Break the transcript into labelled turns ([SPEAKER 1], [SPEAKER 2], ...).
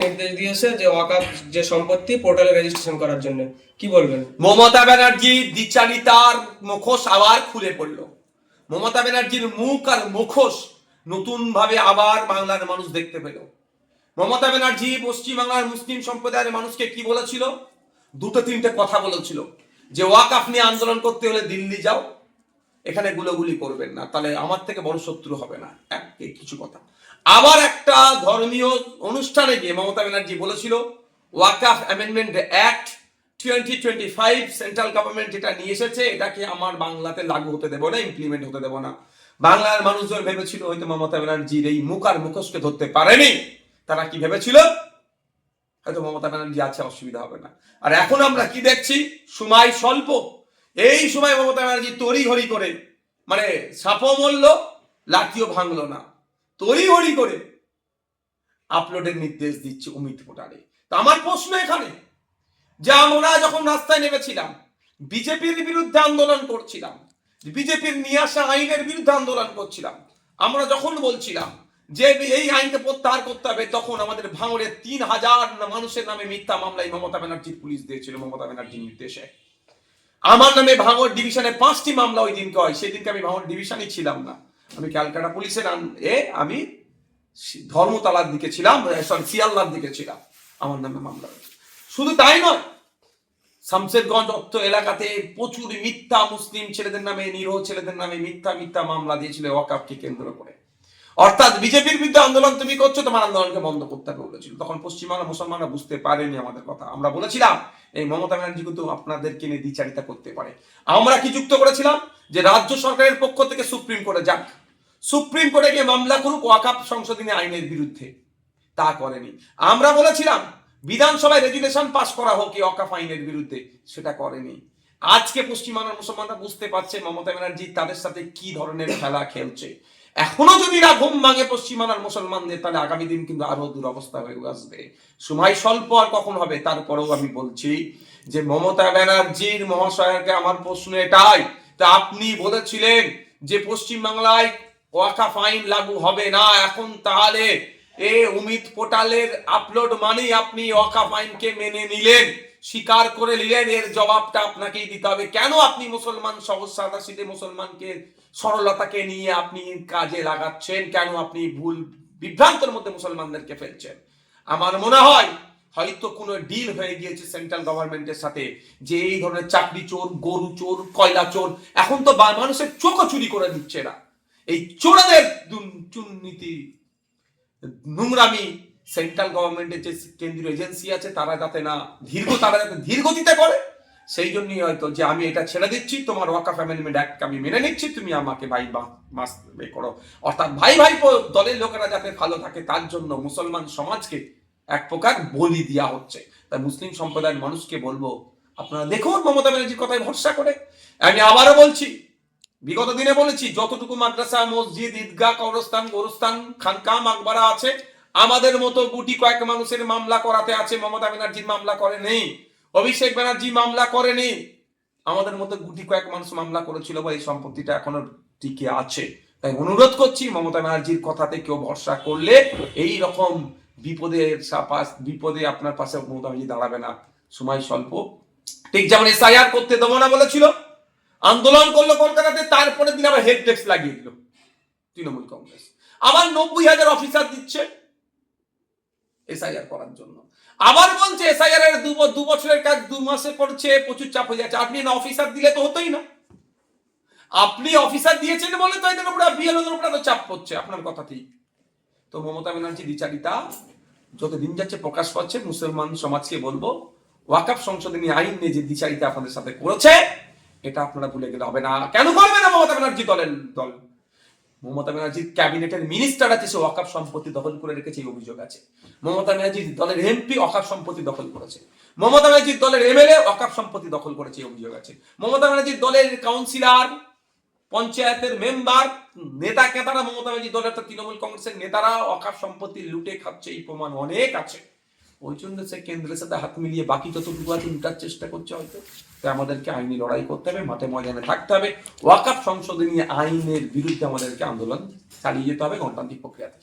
[SPEAKER 1] নির্দেশ দিয়েছে যে ওয়াকাফ যে সম্পত্তি পোর্টালে রেজিস্ট্রেশন করার জন্য। কি বলবেন?
[SPEAKER 2] মমতা ব্যানার্জি দ্বিচারিতার মুখোশ আবার খুলে পড়ল। মমতা ব্যানার্জির মুখ আর মুখোশ নতুন ভাবে আবার বাংলার মানুষ দেখতে পেল। মমতা ব্যানার্জি পশ্চিমবাংলার মুসলিম সম্প্রদায়ের মানুষকে কি বলেছিল? দুটো তিনটে কথা বলেছিল। যে ওয়াকাফ নিয়ে আন্দোলন করতে হলে দিল্লি যাও এখানে গুলোগুলি করবেন না, তাহলে আমার থেকে বড় শত্রু হবে না। এক কিছু কথা। আবার একটা ধর্মীয় অনুষ্ঠানে গিয়ে মমতা ব্যানার্জি বলেছিল, Waqf amendment act twenty twenty five central government যেটা নিয়ে এসেছে, এটাকে আমার বাংলাতে লাগু হতে দেবো না ইমপ্লিমেন্ট হতে দেবো না। বাংলার মানুষজন ভেবেছিল হয়তো মমতা ব্যানার্জির এই মুখ আর মুখোশকে ধরতে পারেনি। তারা কি ভেবেছিল? হয়তো মমতা ব্যানার্জি আছে, অসুবিধা হবে না। আর এখন আমরা কি দেখছি? সময় স্বল্প। এই সময় মমতা ব্যানার্জি তড়ি ঘড়ি করে মানে সাপও মরল, লাঠিও ভাঙলো না। তড়ি ঘড়ি করে আপলোডের নির্দেশ দিচ্ছে অমিত পোটারে তা আমার প্রশ্ন এখানে যে আমরা যখন রাস্তায় নেমেছিলাম, বিজেপির বিরুদ্ধে আন্দোলন করছিলাম, বিজেপির নিয়ে আসা আইনের বিরুদ্ধে আন্দোলন করছিলাম, আমরা যখন বলছিলাম যে এই আইনকে প্রত্যাহার করতে হবে, তখন আমাদের ভাঙড়ে তিন হাজার মানুষের নামে মিথ্যা মামলায় মমতা ব্যানার্জির পুলিশ দিয়েছিল, মমতা ব্যানার্জির নির্দেশে। আমার নামে ভাঙড় ডিভিশনে পাঁচটি মামলা ওই দিনকে হয়। সেদিনকে আমি ভাঙড় ডিভিশনই ছিলাম না। আমি ক্যালকাটা পুলিশের এ আমি ধর্মতলার দিকে ছিলাম সরি শিয়ালদার দিকে ছিলাম। আমার নামে মামলা শুধু তাই নয়, শামশেরগঞ্জ অর্থ এলাকাতে প্রচুর মিথ্যা মুসলিম ছেলেদের নামে, নিরহ ছেলেদের নামে মিথ্যা মিথ্যা মামলা দিয়েছিল ওয়াকাপকে কেন্দ্র করে। অর্থাৎ বিজেপির বিরুদ্ধে আন্দোলন তুমি করছ, তোমার আন্দোলনকে বন্ধ করতে হবে বলেছিল। তখন পশ্চিমবাংলা মুসলমানরা বুঝতে পারেনি আমাদের কথা। আমরা বলেছিলাম, এই মমতা ব্যানার্জি কিন্তু আপনাদেরকে নিয়ে দ্বিচারিতা করতে পারে। আমরা কি যুক্ত করেছিলাম? যে রাজ্য সরকারের পক্ষ থেকে সুপ্রিম কোর্টে যাক। সুপ্রিম কোর্টে গিয়ে মামলা করুক ওয়াকাপ সংশোধনী আইনের বিরুদ্ধে। তা করেনি। আমরা বলেছিলাম, বিধানসভায় রেজুলেশন পাশ করা হোক এই অকাফ আইনের বিরুদ্ধে। সেটা করেনি। আজকে পশ্চিমবাংলার মুসলমানরা বুঝতে পারছে মমতা ব্যানার্জি তাদের সাথে কি ধরনের খেলা খেলছে। এখনও যদি না ঘুম ভাঙে পশ্চিমবাংলার মুসলমানদের, তাহলে আগামী দিন কিন্তু আরও দুরবস্থা হয়ে আসবে। সময় স্বল্প আর কখন হবে, তারপরেও আমি বলছি যে মমতা ব্যানার্জির মহাশয়কে আমার প্রশ্ন এটাই। তা আপনি বলেছিলেন যে পশ্চিমবাংলায় ওয়াকাফ আইন লাগু হবে না, এখন তাহলে এ অমিত পোর্টালের আপলোড মানেই আপনি ওয়াকাফ আইনকে মেনে নিলেন, স্বীকার করে নিলেন, এর জবাবটা আপনাকেই দিতে হবে। কেন আপনি মুসলমান সহজ সাদা মুসলমানকে সরলতাকে নিয়ে আপনি কাজে লাগাচ্ছেন, কেন আপনি ভুল বিভ্রান্তের মধ্যে মুসলমানদেরকে ফেলছেন? আমার মনে হয় হয়তো কোনো ডিল হয়ে গিয়েছে সেন্ট্রাল গভর্নমেন্টের সাথে, যে এই ধরনের চাকরি চোর, গরু চোর, কয়লা চোর, এখন তো মানুষের চোখও চুরি করে দিচ্ছে না। এই চোরাদের দুর্নীতি, নোংরামি সেন্ট্রাল গভর্নমেন্টের যে কেন্দ্রীয় এজেন্সি আছে, তারা যাতে না দীর্ঘ তারা যাতে ধীর গতিতে করে সেই জন্যই হয়তো যে আমি এটা ছেড়ে দিচ্ছি, তোমার ওয়াকাফ অ্যামেন্ডমেন্ট অ্যাক্ট আমি মেনে নিচ্ছি, তুমি আমাকে ভাই মাস করো। অর্থাৎ ভাই ভাই দলের লোকেরা যাতে ভালো থাকে, তার জন্য মুসলমান সমাজকে এক প্রকার বলি দেওয়া হচ্ছে। তাই মুসলিম সম্প্রদায়ের মানুষকে বলব, আপনারা দেখুন মমতা ব্যানার্জির কথায় ভরসা করে। আমি আবারও বলছি, বিগত দিনে বলেছি, যতটুকু মাদ্রাসা, মসজিদ, ঈদগাহ, কবরস্থান, গোরস্থান, খানকা, মাকবারা আছে, আমাদের মতো গুটি কয়েক মানুষের মামলা করাতে আছে, মমতা ব্যানার্জির মামলা করে নেই। অভিষেক ব্যানার্জি মামলা করেনি। আমাদের মতো গুটি কয়েক মানুষ মামলা করেছিল বা এই সম্পত্তিটা এখনও টিকে আছে। তাই অনুরোধ করছি মমতা ব্যানার্জির কথাতে কেউ ভরসা করলে এই রকম বিপদের বিপদে আপনার পাশে মমতা ব্যানার্জি দাঁড়াবে না। সময় স্বল্প। ঠিক যেমন এসআইআর করতে দেবো না বলেছিল, আন্দোলন করল কলকাতাতে তারপরে দিন আবার হেড ডেস্ক লাগিয়ে দিল তৃণমূল কংগ্রেস। আবার নব্বই হাজার অফিসার দিচ্ছে। এসআইআর করার জন্য। আবার বলছে এসআইআর এর দু বছরের কাজ দু মাসে করছে, প্রচুর চাপ হয়ে যাচ্ছে। আপনি না অফিসার দিলে তো হতোই না। আপনি অফিসার দিয়েছেন বলে তো এদের উপরে বিএলওদের উপরে তো চাপ পড়ছে, আপনার কথা ঠিক। তো মমতা ব্যানার্জি দ্বিচারিতা যত দিন যাচ্ছে প্রকাশ পাচ্ছে, মুসলমান সমাজকে বলব ওয়াকাফ সংশোধনী আইন নিয়ে যে দ্বিচারিতা আপনাদের সাথে করেছে, এটা আপনারা ভুলে গেলে হবে না। কেন করবে না মমতা ব্যানার্জি দলের দল? মমতা ব্যানার্জির ক্যাবিনেটের মিনিস্টার আছে, সে ওয়াকাফ সম্পত্তি দখল করে রেখেছে, এই অভিযোগ আছে। মমতা ব্যানার্জির দলের এমপি অকাপ সম্পত্তি দখল করেছে। মমতা ব্যানার্জির দলের এমএলএ অকাপ সম্পত্তি দখল করেছে, এই অভিযোগ আছে। মমতা ব্যানার্জির দলের কাউন্সিলর পঞ্চায়েতের মেম্বার নেতা কেতারা মমতা ব্যানার্জি দলের তৃণমূল কংগ্রেসের নেতারা অকাপ সম্পত্তি লুটে খাচ্ছে, এই প্রমাণ অনেক আছে। ওই জন্য সে কেন্দ্রের সাথে হাত মিলিয়ে বাকি যতটুকু আছে, লুটার চেষ্টা করছে হয়তো। তাই আমাদেরকে আইনি লড়াই করতে হবে, মাঠে ময়দানে থাকতে হবে। ওয়াকাপ সংশোধনী আইনের বিরুদ্ধে আমাদেরকে আন্দোলন চালিয়ে যেতে হবে গণতান্ত্রিক প্রক্রিয়াতে।